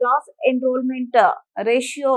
Gross enrollment uh, ratio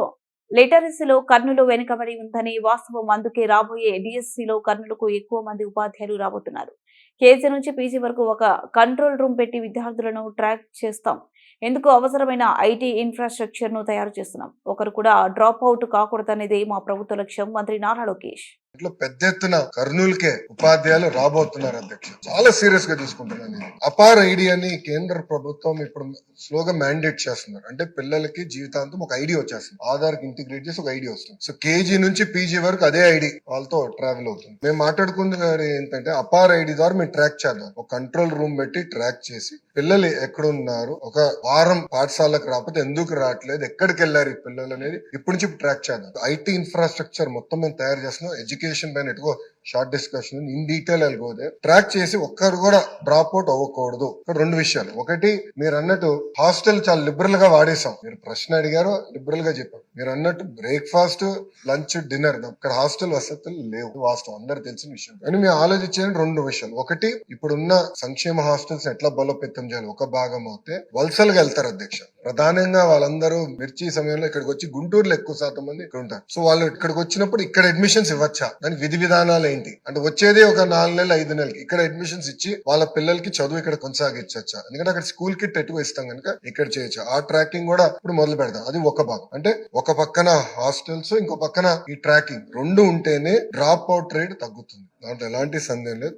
లిటరసీలో కర్నూలు వెనుకబడి ఉందని వాస్తవం. అందుకే రాబోయే డిఎస్సిలో కర్నూలుకు ఎక్కువ మంది ఉపాధ్యాయులు రాబోతున్నారు. కేజీ నుంచి పీజీ వరకు ఒక కంట్రోల్ రూమ్ పెట్టి విద్యార్థులను ట్రాక్ చేస్తాం. ఎందుకు? అవసరమైన ఐటీ ఇన్ఫ్రాస్ట్రక్చర్ను తయారు చేస్తున్నాం. ఒకరు కూడా డ్రాప్ అవుట్ కాకూడదనేదే మా ప్రభుత్వ లక్ష్యం. మంత్రి నారా లోకేష్. ఇట్లా పెద్ద ఎత్తున కర్నూలుకే ఉపాధ్యాయులు రాబోతున్నారు అధ్యక్ష చాలా సీరియస్గా తీసుకుంటున్నాను అపార అపార్ ఐడి అని కేంద్ర ప్రభుత్వం ఇప్పుడు స్లోగా మ్యాండేట్ చేస్తున్నారు. అంటే పిల్లలకి జీవితాంతం ఒక ఐడి వచ్చేస్తుంది. ఆధార్కి ఇంటిగ్రేట్ చేసి ఒక ఐడి వస్తుంది. సో కేజీ నుంచి పీజీ వరకు అదే ఐడి వాళ్ళతో ట్రావెల్ అవుతుంది. మేము మాట్లాడుకుంది ఏంటంటే అపార్ ఐడి ద్వారా మేము ట్రాక్ చేద్దాం. ఒక కంట్రోల్ రూమ్ పెట్టి ట్రాక్ చేసి పిల్లలు ఎక్కడున్నారు? ఒక వారం పాఠశాలకు రాకపోతే ఎందుకు రావట్లేదు? ఎక్కడికి వెళ్ళారు ఈ పిల్లలు అనేది ఇప్పటి నుంచి ట్రాక్ చేద్దాం. ఐటీ ఇన్ఫ్రాస్ట్రక్చర్ మొత్తం మేము తయారు చేస్తున్నాం. ఎడ్యుకేషన్ పైన ఎటుకో షార్ట్ డిస్కషన్ ఇన్ డీటెయిల్ వెళ్ళిపోతే ట్రాక్ చేసి ఒక్కరు కూడా డ్రాప్ అవుట్ అవ్వకూడదు. రెండు విషయాలు. ఒకటి మీరు అన్నట్టు హాస్టల్ చాలా లిబరల్గా వాడేసాం మీరు ప్రశ్న అడిగారు లిబరల్గా చెప్పాం. మీరు అన్నట్టు బ్రేక్ఫాస్ట్ లంచ్ డిన్నర్ ఇక్కడ హాస్టల్ వసతులు లేవు. వాస్తవం. అందరు తెలిసిన విషయం. కానీ మేము ఆలోచించేది రెండు విషయాలు. ఒకటి ఇప్పుడున్న సంక్షేమ హాస్టల్స్ ఎట్లా బలోపేతం చేయాలి? ఒక భాగం అవుతే వలసలుగా వెళ్తారు అధ్యక్ష. ప్రధానంగా వాళ్ళందరూ మిర్చి సమయంలో ఇక్కడికి వచ్చి గుంటూరులో ఎక్కువ శాతం మంది ఇక్కడ ఉంటారు. సో వాళ్ళు ఇక్కడికి వచ్చినప్పుడు ఇక్కడ అడ్మిషన్స్ ఇవ్వచ్చా? దానికి విధి విధానాలు ఏంటి అంటే వచ్చేది ఒక నాలుగు నెలలు ఐదు నెలలకి. ఇక్కడ అడ్మిషన్స్ ఇచ్చి వాళ్ళ పిల్లలకి చదువు ఇక్కడ కొనసాగించచ్చా? ఎందుకంటే అక్కడ స్కూల్ కిట్ ఎక్కువ ఇస్తాం కనుక ఇక్కడ చేయొచ్చు. ఆ ట్రాకింగ్ కూడా ఇప్పుడు మొదలు పెడదాం. అది ఒక భాగం. అంటే ఒక పక్కన హాస్టల్స్ ఇంకో పక్కన ఈ ట్రాకింగ్ రెండు ఉంటేనే డ్రాప్ అవుట్ రేట్ తగ్గుతుంది. దాంట్లో ఎలాంటి సందేహం లేదు.